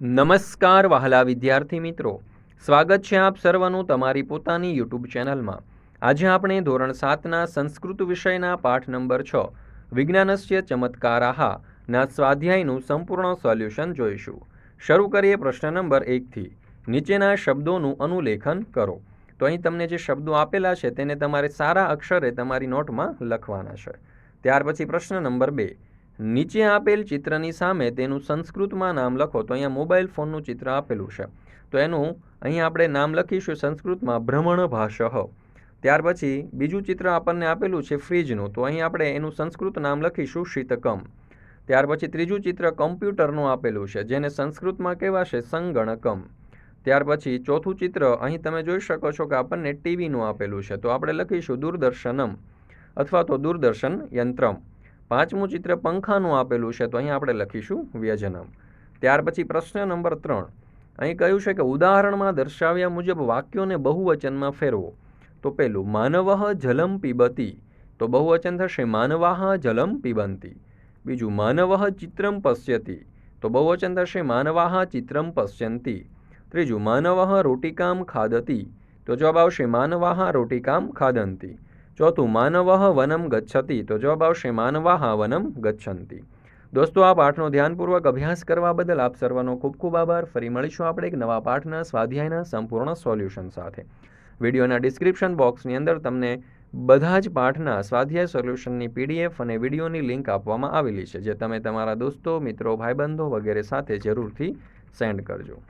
નમસ્કાર વહાલા વિદ્યાર્થી મિત્રો. સ્વાગત છે આપ સર્વનું તમારી પોતાની યુટ્યુબ ચેનલમાં. આજે આપણે ધોરણ સાતના સંસ્કૃત વિષયના પાઠ નંબર છ, વિજ્ઞાનસ્ય ચમત્કારાહા ના સ્વાધ્યાયનું સંપૂર્ણ સોલ્યુશન જોઈશું. શરૂ કરીએ પ્રશ્ન નંબર એકથી. નીચેના શબ્દોનું અનુલેખન કરો. તો અહીં તમને જે શબ્દો આપેલા છે તેને તમારે સારા અક્ષરે તમારી નોટમાં લખવાના છે. ત્યાર પછી પ્રશ્ન નંબર બે. નીચે આપેલ ચિત્રની સામે તેનું સંસ્કૃતમાં નામ લખો. તો અહીંયા મોબાઈલ ફોનનું ચિત્ર આપેલું છે. તો એનું અહીં આપણે નામ લખીશું સંસ્કૃતમાં ભ્રમણ ભાષઃ ત્યાર પછી બીજું ચિત્ર આપણને આપેલું છે ફ્રીજનું. તો અહીં આપણે એનું સંસ્કૃત નામ લખીશું શીતકમ. ત્યાર પછી ત્રીજું ચિત્ર કમ્પ્યુટરનું આપેલું છે, જેને સંસ્કૃતમાં કહેવાશે સંગણકમ. ત્યાર પછી ચોથું ચિત્ર અહીં તમે જોઈ શકો છો કે આપણને ટીવીનું આપેલું છે. તો આપણે લખીશું દૂરદર્શનમ અથવા તો દૂરદર્શન યંત્રમ. પાંચમું ચિત્ર પંખાનું આપેલું છે, તો અહીં આપણે લખીશું વ્યજનમ. ત્યાર પછી પ્રશ્ન નંબર ત્રણ. અહીં કહ્યું છે કે ઉદાહરણમાં દર્શાવ્યા મુજબ વાક્યોને બહુવચનમાં ફેરવો. તો પેલું, માનવઃ જલમ પીબતી. તો બહુવચન થશે, માનવાહ જલમ પીબંતી. બીજું, માનવઃ ચિત્રમ પશ્યતી. તો બહુવચન થશે, માનવાહ ચિત્રમ પશ્યંતી. ત્રીજું, માનવઃ રોટિકામ ખાદતી. તો જવાબ આવશે, માનવાહ રોટિકામ ખાદંતી. ચોથું માનવઃ વનમ ગચ્છતિ, તો જવાબ આવશે માનવાહ વનમ ગચ્છંતી. દોસ્તો, આ પાઠનો ધ્યાનપૂર્વક અભ્યાસ કરવા બદલ આપ સર્વનો ખૂબ ખૂબ આભાર. ફરી મળીશું આપણે એક નવા પાઠના સ્વાધ્યાયના સંપૂર્ણ સોલ્યુશન સાથે. વિડીયોના ડિસ્ક્રિપ્શન બોક્સની અંદર તમને બધા જ પાઠના સ્વાધ્યાય સોલ્યુશનની પીડીએફ અને વિડીયોની લિંક આપવામાં આવેલી છે, જે તમે તમારા દોસ્તો, મિત્રો, ભાઈબંધો વગેરે સાથે જરૂરથી સેન્ડ કરજો.